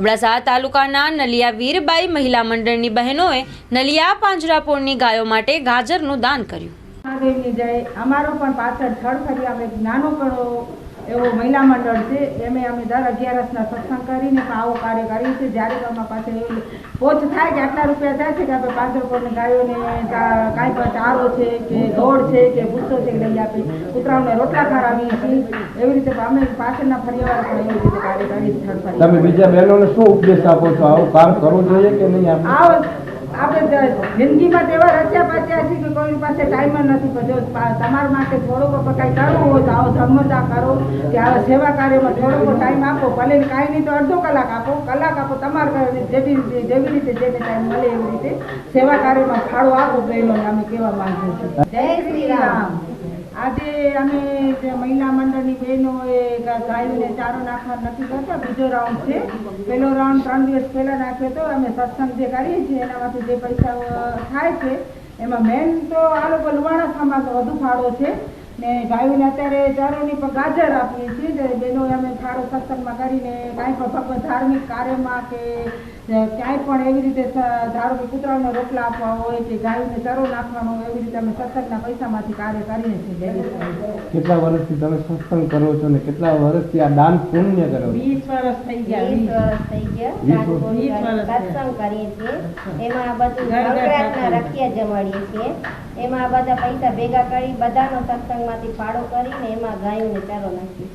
અબડાસા તાલુકાના નલિયા વીરબાઈ મહિલા મંડળની બહેનોએ નલિયા પાંજરાપોળની ગાયો માટે ગાજરનું દાન કર્યું. અમારો પણ પાછળ થડ ફરી આવે. નાનો કણો એવો મહિલા મંડળ છે. એમે અમે દર અગિયારસના સત્સંગ કરીને પણ આવો કાર્ય કરીએ છીએ. જ્યારે અમારા પાસે એવું પોચ થાય કે આટલા રૂપિયા થાય છે કે આપણે પાંચસો રૂપિયાની ગાયોને કાંઈ પણ ચારો છે કે ગોળ છે કે ભૂસો છે કે લઈ આપી કૂતરાઓને રોટલા ખરાવીએ છીએ. એવી રીતે અમે પાછળના ફરિયાવાળા પણ એવી રીતે કાર્ય કરીએ છીએ. તમે બીજા બહેનોને શું ઉપદેશ આપો છો? આવું કામ કરવું જોઈએ કે નહીં આવો આપણે જિંદગીમાં તેવા રચ્યા પાચ્યા છે કે કોઈની પાસે ટાઈમ જ નથી જો તમારા માટે થોડોક કાંઈ કરવું હોય તો આવો ધર્મતા કરો કે આવા સેવા કાર્યમાં થોડોક ટાઈમ આપો ભલે કાંઈ નહીં તો અડધો કલાક આપો કલાક આપો તમારા જેવી જેવી રીતે જેને ટાઈમ મળે એવી રીતે સેવા કાર્યમાં ફાળો આપો બહેનોને અમે કહેવા માંગીએ છીએ. જય શ્રી રામ. આજે અમે જે મહિલા મંડળની બહેનો ગાયોને ચારો નાખવા નથી કરતા બીજો રાઉન્ડ છે. પહેલો રાઉન્ડ ત્રણ દિવસ પહેલાં નાખ્યો હતો અમે સત્સંગ જે કરીએ છીએ એનામાંથી જે પૈસા થાય છે, એમાં મેન તો આ લોકો લુવાણા સમાજ વધુ ફાળો છે. ને ભાઈને અત્યારે ચારોની પણ ગાજર આપીએ છીએ. બેનો અમે ફાળો સત્સંગમાં કરીને કાંઈ પણ ભગવત ધાર્મિક કાર્યમાં કે ક્યાંય પણ એવી રીતે ધારો કે કૂતરાનો રોટલા આપવા હોય કે ગાયને ચરો નાખવાનો હોય એવી રીતે અમે સત્સંગના પૈસામાંથી કાર્ય કરીએ છીએ કેટલા વર્ષથી તમે સત્સંગ કરો છો ને કેટલા વર્ષથી આ દાન પુણ્ય કરો વીસ વર્ષ થઈ ગયા વીસ. વર્ષ થઈ ગયા. સત્સંગ કરીએ છીએ. એમાં આ બધું. રખિયા જમાડીએ છીએ. એમાં આ બધા પૈસા ભેગા કરી બધાનો સત્સંગમાંથી ફાળો કરીને એમાં ગાયોને ચારો નાખીએ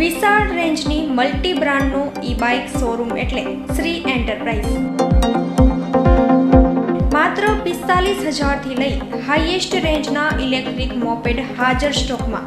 વિશાળ રેન્જની મલ્ટી બ્રાન્ડનું ઈ બાઇક શોરૂમ એટલે શ્રી એન્ટરપ્રાઇઝ. માત્ર પિસ્તાલીસ હજારથી લઈ હાઈએસ્ટ રેન્જના ઇલેક્ટ્રિક મોપેડ હાજર સ્ટોકમાં.